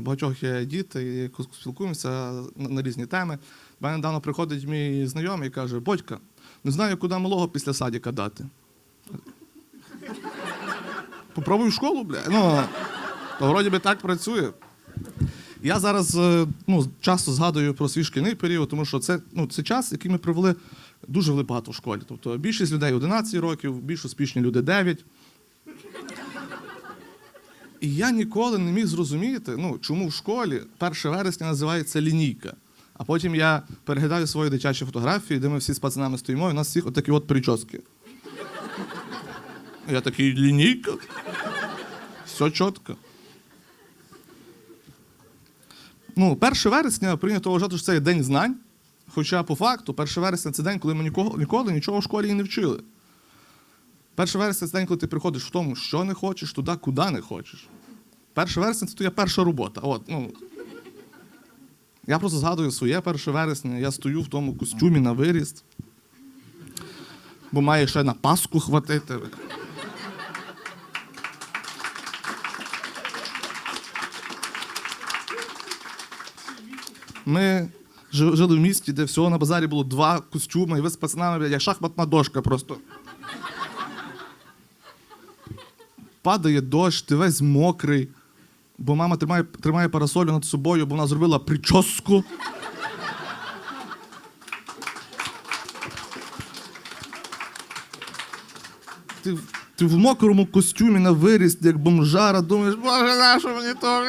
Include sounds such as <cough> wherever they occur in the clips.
Багатьох є діти, і спілкуємося на, різні теми. До мене недавно приходить мій знайомий і каже: Бодька, не знаю, куди малого після садика дати. Попробуй в школу, бля. Ну, то вроді би так працює. Я зараз е, ну, часто згадую про свій шкільний період, тому що це, ну, це час, який ми провели дуже багато в школі. Тобто більшість людей 11 років, більш успішні люди 9. І я ніколи не міг зрозуміти, ну, чому в школі 1 вересня називається лінійка. А потім я переглядаю свої дитячі фотографії, де ми всі з пацанами стоїмо, і у нас всіх отакі от прически. Я такий лінійка. Все чітко. Ну, 1 вересня прийнято вважати, що це є день знань. Хоча по факту 1 вересня це день, коли ми нікого, ніколи нічого в школі і не вчили. 1 вересня це день, коли ти приходиш в тому, що не хочеш, туди, куди не хочеш. 1 вересня це твоя перша робота. От, ну. Я просто згадую своє 1 вересня, я стою в тому костюмі на виріст, бо має ще на Пасху хватити. Ми жили в місті, де всього на базарі було два костюми, і ви з пацанами, як шахматна дошка просто. Падає дощ, ти весь мокрий, бо мама тримає, тримає парасолю над собою, бо вона зробила прическу. Ти, ти в мокрому костюмі на виріст, як бомжара, думаєш, боже, нащо мені то?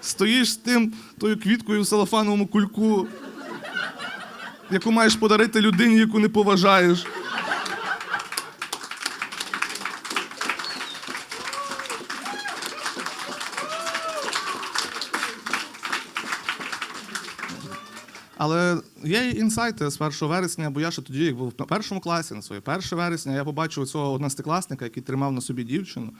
Стоїш з тим, тою квіткою в салафановому кульку, яку маєш подарити людині, яку не поважаєш. Є інсайти з 1 вересня, бо я ще тоді, як був на першому класі, на своє 1 вересня, я побачив цього одностикласника, який тримав на собі дівчину,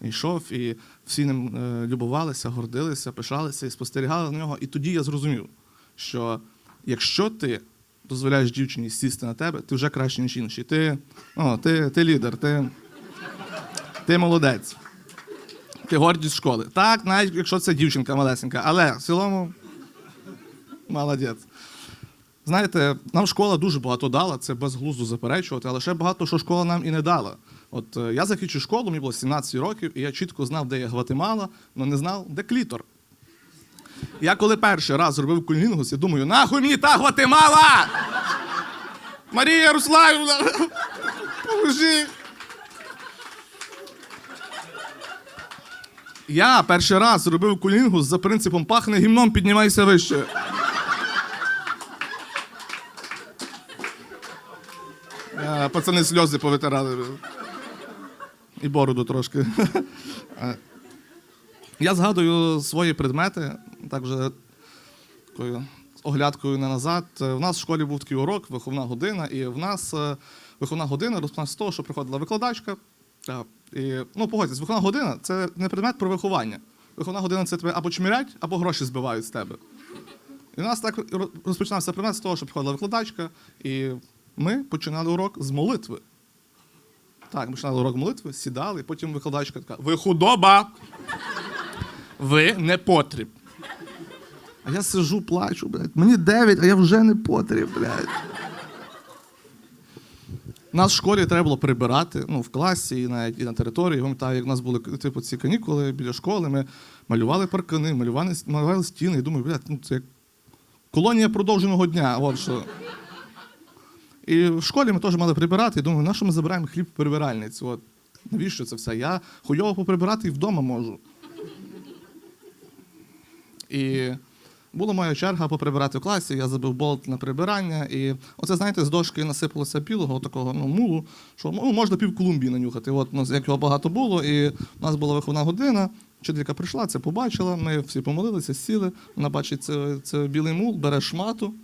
і йшов, і всі ним е, любувалися, гордилися, пишалися і спостерігали на нього. І тоді я зрозумів, що якщо ти дозволяєш дівчині сісти на тебе, ти вже краще, ніж інші. Ти, о, ти, ти лідер, ти, ти молодець. Ти гордість школи. Так, навіть якщо це дівчинка малесенька, але в цілому молодець. Знаєте, нам школа дуже багато дала, це безглуздо заперечувати, але ще багато що школа нам і не дала. От е, я закінчив школу, мені було 17 років, і я чітко знав, де є Гватемала, але не знав, де клітор. Я коли перший раз зробив кунілінгус, я думаю, нахуй мені та Гватемала! Марія Ярославівна! <laughs> Поможи! Я перший раз зробив кулінгус за принципом пахне гімном, піднімайся вище. Е, Пацани сльози повитирали. І бороду трошки. Е, Я згадую свої предмети, так вже такою оглядкою на назад. Е, В нас в школі був такий урок, виховна година, і в нас виховна година розпочалася з того, що приходила викладачка. І, ну, погодьтесь, виховна година це не предмет про виховання. Виховна година це тебе або чмірять, або гроші збивають з тебе. І у нас так розпочинався предмет з того, що приходила викладачка, і ми починали урок з молитви. Так, ми починали урок молитви, сідали, потім викладачка така: ви худоба! Ви не потріб. А я сижу, плачу, блядь. Мені 9, а я вже не потріб, блядь. Нас в школі треба було прибирати, ну, в класі і навіть і на території. Я Пам'ятаю, як у нас були типу, ці канікули біля школи, ми малювали паркани, малювали, малювали стіни. І думаю, блядь, ну це як колонія продовженого дня. От що. І в школі ми теж мали прибирати. І думаю, на що ми забираємо хліб в прибиральниць? От. Навіщо це все? Я хуйово поприбирати і вдома можу. І була моя черга поприбирати в класі, я забив болт на прибирання. І оце, знаєте, з дошки насипалося білого такого ну, мулу, що ну, можна пів Колумбії нанюхати. От, ну, як його багато було, і у нас була виховна година. Вчителька прийшла, це побачила, ми всі помолилися, сіли. Вона бачить це, це білий мул, бере шмату,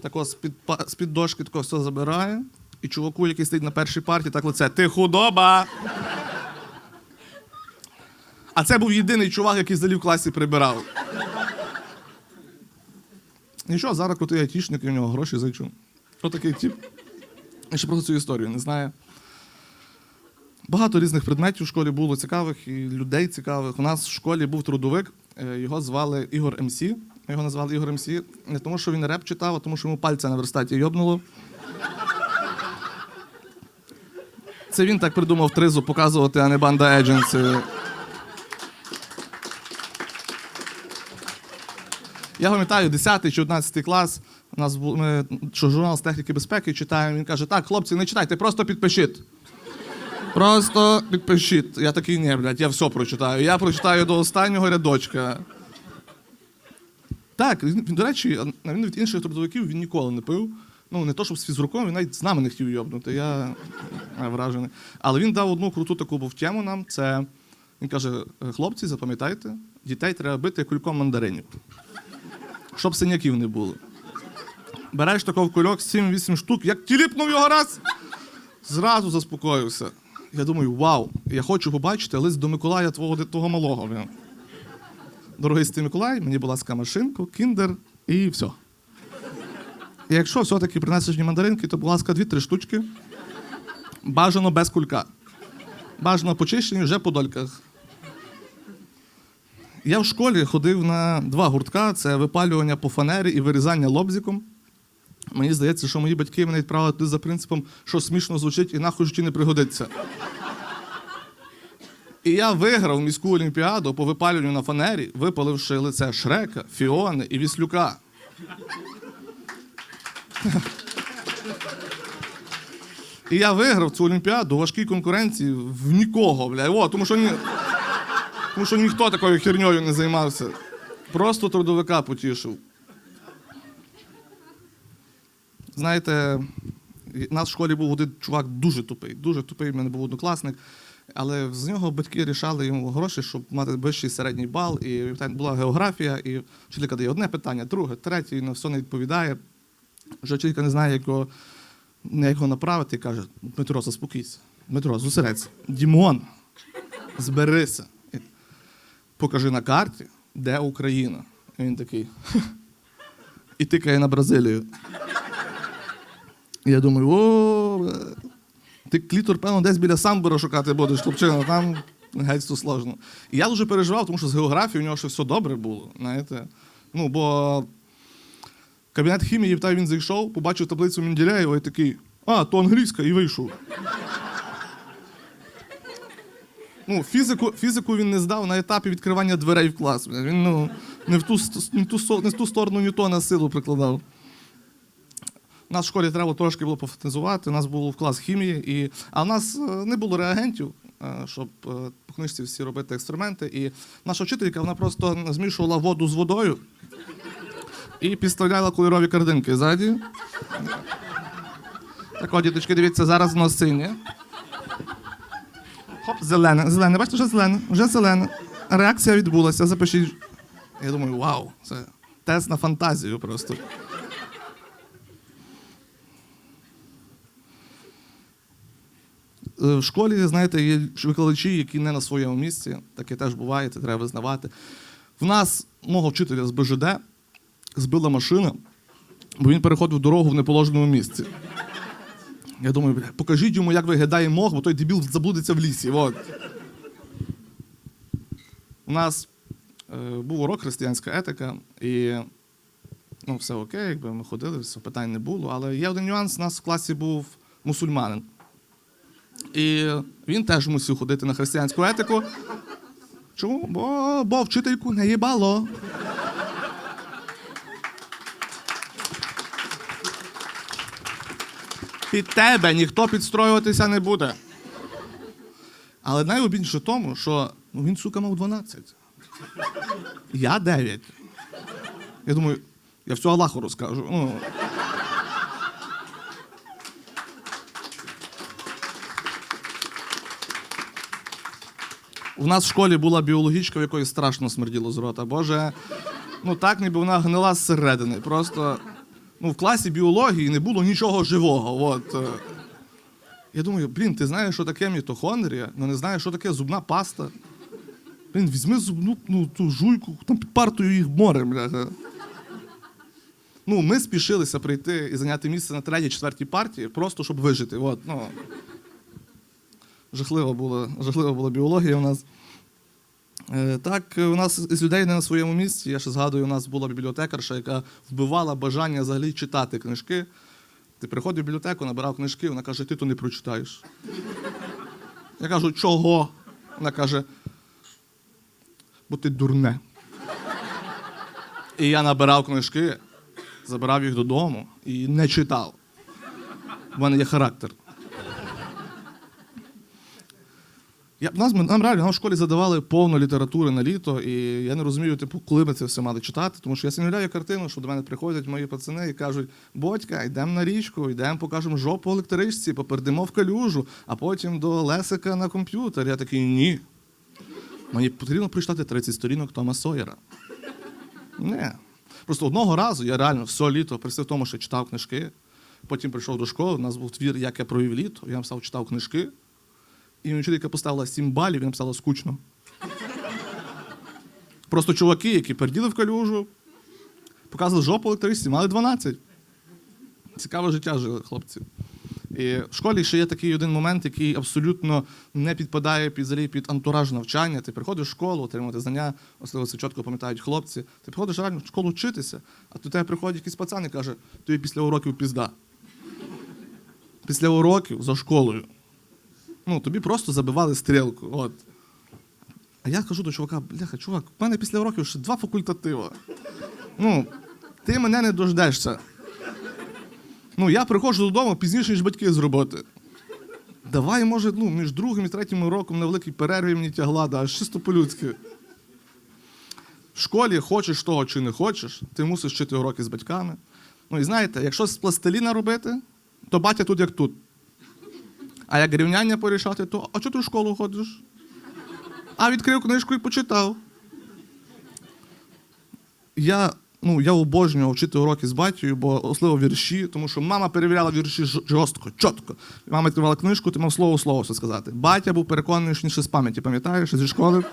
тако з-під, з-під дошки тако все забирає. І чуваку, який стоїть на першій парті, так лице, ти худоба! А це був єдиний чувак, який взагалі в класі прибирав. Нічого, зараз крутий айтішник, і в нього гроші зайчу. Хто такий тип? Я ще просто цю історію не знаю. Багато різних предметів в школі було цікавих і людей цікавих. У нас в школі був трудовик, е, його звали Ігор МС. Ми його назвали Ігор МС не тому, що він реп читав, а тому, що йому пальця на верстаті йобнуло. Це він так придумав тризу показувати, а не банда Едженсі. Я пам'ятаю, 10 чи 11 клас. У нас був ми, що журнал з техніки безпеки читаємо. Він каже: так, хлопці, не читайте, просто підпишіть. Просто підпишіть. Я такий, ні, блядь, я все прочитаю. Я прочитаю до останнього рядочка. Так, він, він, до речі, відміну від інших трудовиків він ніколи не пив. Ну, не то, щоб з фізруком, він навіть з нами не хотів йобнути. Я вражений. Але він дав одну круту таку був тему нам. Це він каже: хлопці, запам'ятайте, дітей треба бити кульком мандаринів. Щоб синяків не було. Береш такого кульок 7-8 штук, як тіліпнув його раз, зразу заспокоївся. Я думаю, вау, я хочу побачити лист до Миколая твого, твого малого. Дорогий Миколай, мені, будь ласка, машинку, кіндер і все. І якщо все-таки принесеш мені мандаринки, то, будь ласка, дві-три штучки. Бажано без кулька. Бажано почищені вже по дольках. Я в школі ходив на два гуртка: це випалювання по фанері і вирізання лобзиком. Мені здається, що мої батьки мене відправили туди за принципом, що смішно звучить і нахуй житті не пригодиться. І я виграв міську олімпіаду по випалюванню на фанері, випаливши лице Шрека, Фіони і Віслюка. І я виграв цю олімпіаду важкій конкуренції в нікого, бля. О, тому що ні... Тому що ніхто такою херньою не займався. Просто трудовика потішив. Знаєте, у нас в школі був один чувак дуже тупий. Дуже тупий, в мене був однокласник. Але з нього батьки рішали йому гроші, щоб мати вищий середній бал. І була географія, і вчителька дає одне питання, друге, третє, і на все не відповідає. Вже вчителька не знає, як його, як його направити, і каже: Дмитро, заспокійся. Дмитро, зосередься. Дімон, зберися. Покажи на карті, де Україна. І він такий. І тикає на Бразилію. І я думаю, о, ти клітор, певно, десь біля самбора шукати будеш, хлопчина, там геть то сложно. І я дуже переживав, тому що з географією у нього ще все добре було. Знаєте? Ну, бо кабінет хімії, та він зайшов, побачив таблицю Менделєєва і такий, а, то англійська, і вийшов. Ну, фізику, фізику він не здав на етапі відкривання дверей в клас. Він ну, не, в ту, не, в ту, не в ту сторону Ньютона силу прикладав. Нас в школі треба трошки було пофантазувати. У нас був клас хімії, і... а в нас е, не було реагентів, е, щоб е, по книжці всі робити експерименти. І наша вчителька вона просто змішувала воду з водою і підставляла кольорові картинки ззаді. Так, от, діточки, дивіться, зараз воно синє. Хоп, зелене, зелене, бачите, вже зелене, вже зелене. Реакція відбулася, запишіть. Я думаю, вау, це тест на фантазію просто. В школі, знаєте, є викладачі, які не на своєму місці. Таке теж буває, це треба визнавати. В нас мого вчителя з БЖД збила машина, бо він переходив дорогу в неположеному місці. Я думаю, покажіть йому, як виглядає мох, бо той дебіл заблудиться в лісі. От. У нас е, був урок християнська етика, і ну, все окей, якби ми ходили, все, питань не було. Але є один нюанс: у нас в класі був мусульманин. І він теж мусив ходити на християнську етику. Чому? Бо, бо вчительку не їбало. Під тебе ніхто підстроюватися не буде. Але найобідніше в тому, що ну, він, сука, мав 12. Я 9. Я думаю, я всю Аллаху розкажу. Ну. У нас в школі була біологічка, в якої страшно смерділо з рота. Боже, ну так, ніби вона гнила зсередини. Просто ну, в класі біології не було нічого живого. От. е. Я думаю, блін, ти знаєш, що таке мітохондрія, але не знаєш, що таке зубна паста. Блін, візьми зубну ну, ту жуйку, там під партою їх море, бляха. Ну, ми спішилися прийти і зайняти місце на третій, четвертій партії, просто щоб вижити. От, ну. Жахлива була, жахлива була біологія у нас. Е, Так, у нас з людей не на своєму місці. Я ще згадую, у нас була бібліотекарша, яка вбивала бажання взагалі читати книжки. Ти приходив в бібліотеку, набирав книжки, вона каже, ти то не прочитаєш. Я кажу, чого? Вона каже, бо ти дурне. І я набирав книжки, забирав їх додому і не читав. У мене є характер. Я, нас, нам реально нам в школі задавали повно літератури на літо, і я не розумію, типу, коли ми це все мали читати, тому що я симуляю картину, що до мене приходять мої пацани і кажуть: Бодька, йдемо на річку, йдемо, покажемо жопу електричці, попердимо в калюжу, а потім до Лесика на комп'ютер. Я такий ні. Мені потрібно прочитати 30 сторінок Тома Сойера. Не. Просто одного разу я реально все літо присив тому, що читав книжки. Потім прийшов до школи, у нас був твір, як я провів літо, я написав, читав книжки. І вчителька поставила 7 балів і написала скучно. Просто чуваки, які перділи в калюжу, показували жопу електричці, мали 12. Цікаве життя жили хлопці. І в школі ще є такий один момент, який абсолютно не підпадає під, взагалі під антураж навчання. Ти приходиш в школу, отримувати знання, особливо це чітко пам'ятають хлопці. Ти приходиш реально в школу вчитися, а до тебе приходить якийсь пацан і каже, тобі після уроків пізда. Після уроків за школою. Ну, тобі просто забивали стрілку. От. А я кажу до чувака, бляха, чувак, в мене після уроків ще два факультатива. Ну, ти мене не дождешся. Ну, я приходжу додому пізніше, ніж батьки з роботи. Давай, може, ну, між другим і третім уроком на великій перерві мені тягла, да, аж чисто по-людськи. В школі хочеш того чи не хочеш, ти мусиш вчити уроки з батьками. Ну і знаєте, якщо з пластиліна робити, то батя тут як тут. А як рівняння порішати, то а чого ти в школу ходиш? А відкрив книжку і почитав. Я, ну, я обожнював вчити уроки з батькою, бо особливо вірші, тому що мама перевіряла вірші жорстко, чітко. Мама відкривала книжку, ти мав слово слово все сказати. Батя був переконаний, з пам'яті, пам'ятаєш, зі школи.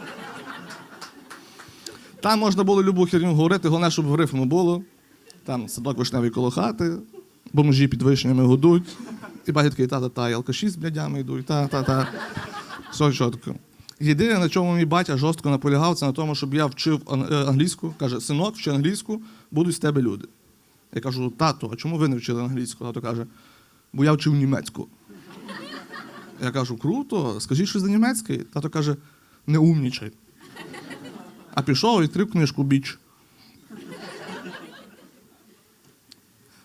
Там можна було любу херню говорити, головне, щоб в рифму було. Там садок вишневий коло хати, бомжі під вишнями гудуть. І батя такий, та-та-та, і алкаші з блядями йдуть, та-та-та. Все чітко. Єдине, на чому мій батя жорстко наполягав, це на тому, щоб я вчив е, англійську. Каже, синок, вчи англійську, будуть з тебе люди. Я кажу, тато, а чому ви не вчили англійську? Тато каже, бо я вчив німецьку. Я кажу, круто, скажіть щось за німецький. Тато каже, не умнічай. А пішов і відкрив книжку біч.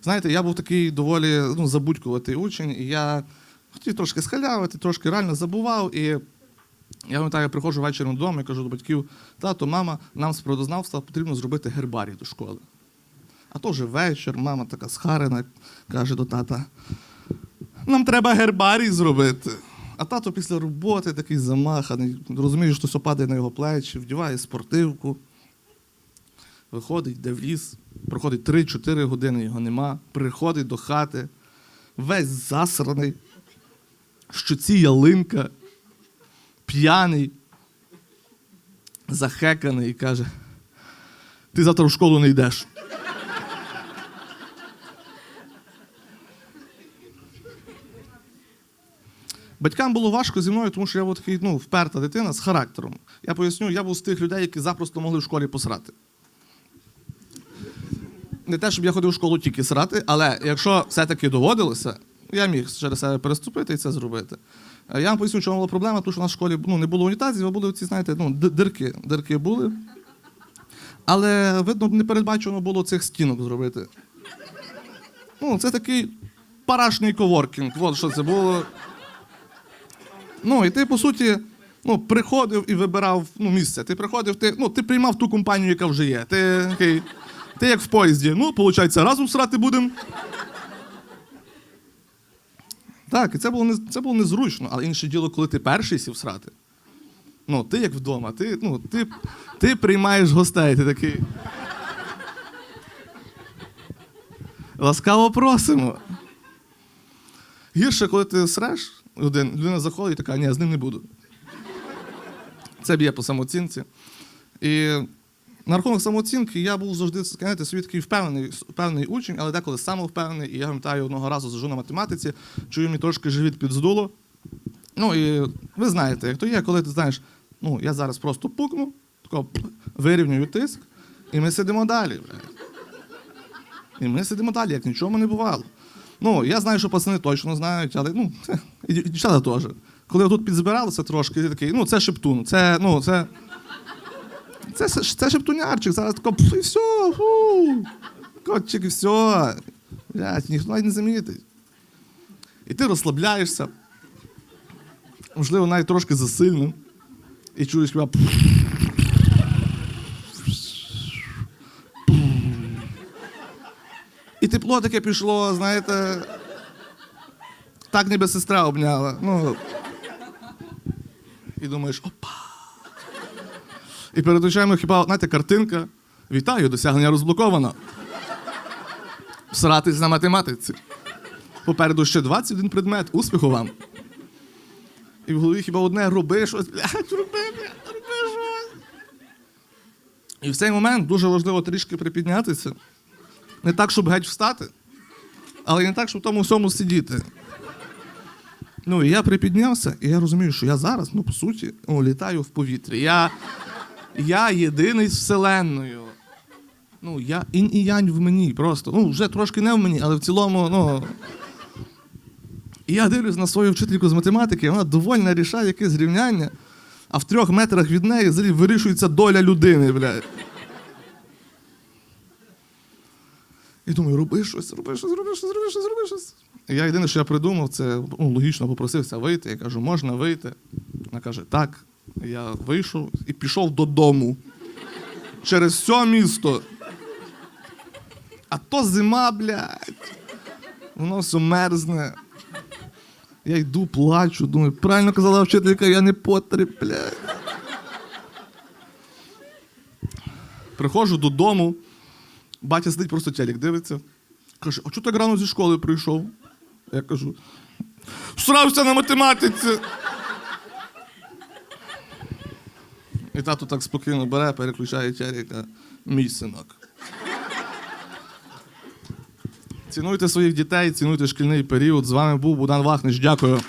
Знаєте, я був такий доволі ну, забудькуватий учень, і я хотів трошки схалявити, трошки реально забував. І я пам'ятаю, я приходжу ввечері додому і кажу до батьків: тато, мама, нам з природознавства потрібно зробити гербарій до школи. А то вже вечір, мама така схарена, каже до тата: нам треба гербарій зробити. А тато після роботи такий замаханий, розуміє, що все падає на його плечі, вдіває спортивку. Виходить, йде в ліс, проходить 3-4 години, його нема. Приходить до хати, весь засраний, що ці ялинка, п'яний, захеканий і каже: ти завтра в школу не йдеш. Батькам було важко зі мною, тому що я був такий ну, вперта дитина з характером. Я поясню, я був з тих людей, які запросто могли в школі посрати. Не те, щоб я ходив в школу тільки срати, але якщо все-таки доводилося, я міг через себе переступити і це зробити. Е, Я вам поясню, чому була проблема, тому що в нас в школі ну, не було унітазів, а були ці, знаєте, ну, дирки. Дирки були. Але, видно, не передбачено було цих стінок зробити. Ну, це такий парашний коворкінг. От що це було. Ну, і ти, по суті, ну, приходив і вибирав ну, місце. Ти приходив, ти, ну, ти приймав ту компанію, яка вже є. Ти, такий, ти як в поїзді. Ну, виходить, разом срати будемо. Так, і це було, не, це було незручно, але інше діло, коли ти перший сів срати. Ну, ти як вдома, ти, ну, ти, ти приймаєш гостей, ти такий. Ласкаво просимо. Гірше, коли ти среш, один, людина заходить і така, ні, з ним не буду. Це б'є по самооцінці. І на рахунок самооцінки я був завжди знаєте, собі такий впевнений, впевнений учень, але деколи самовпевнений. І я пам'ятаю одного разу зажу на математиці, чую мені трошки живіт підздуло. Ну і ви знаєте, як то є, коли ти знаєш, ну я зараз просто пукну, тако вирівнюю тиск, і ми сидимо далі. І ми сидимо далі, як нічого не бувало. Ну, я знаю, що пацани точно знають, але ну, <laughs> і дівчата теж. Коли тут підзбиралися трошки, ти такий, ну це шептун, це, ну, це. Це, це, шептунярчик, зараз тако, пф, і все, фу, котчик, і все. Блядь, ніхто не замітить. І ти розслабляєшся, можливо, навіть трошки засильно, і чуєш хіба. І тепло таке пішло, знаєте. Так ніби сестра обняла. Ну. І думаєш, опа. І перед очима хіба, знаєте, картинка. Вітаю, досягнення розблоковано. Всратись на математиці. Попереду ще 21 предмет. Успіху вам. І в голові хіба одне роби щось, блядь, роби, блядь, роби щось. І в цей момент дуже важливо трішки припіднятися. Не так, щоб геть встати, але не так, щоб в тому всьому сидіти. Ну, і я припіднявся, і я розумію, що я зараз, ну, по суті, ну, літаю в повітрі. Я, я єдиний з Вселенною. Ну, я інь і янь в мені просто. Ну, вже трошки не в мені, але в цілому, ну. І я дивлюсь на свою вчительку з математики, вона довольно рішає якесь рівняння, а в трьох метрах від неї взагалі вирішується доля людини, блядь. І думаю, роби щось, роби щось, роби щось, роби щось, роби щось. Я єдине, що я придумав, це ну, логічно попросився вийти. Я кажу, можна вийти? Вона каже, так. Я вийшов і пішов додому. Через все місто. А то зима, блядь. Воно все мерзне. Я йду, плачу, думаю, правильно казала вчителька, я не потріб, блядь. Приходжу додому, батя сидить, просто телек дивиться. Каже, а чого так рано зі школи прийшов? Я кажу, всрався на математиці. І тато так спокійно бере, переключає телека. Мій синок. Цінуйте своїх дітей, цінуйте шкільний період. З вами був Богдан Вахнич. Дякую.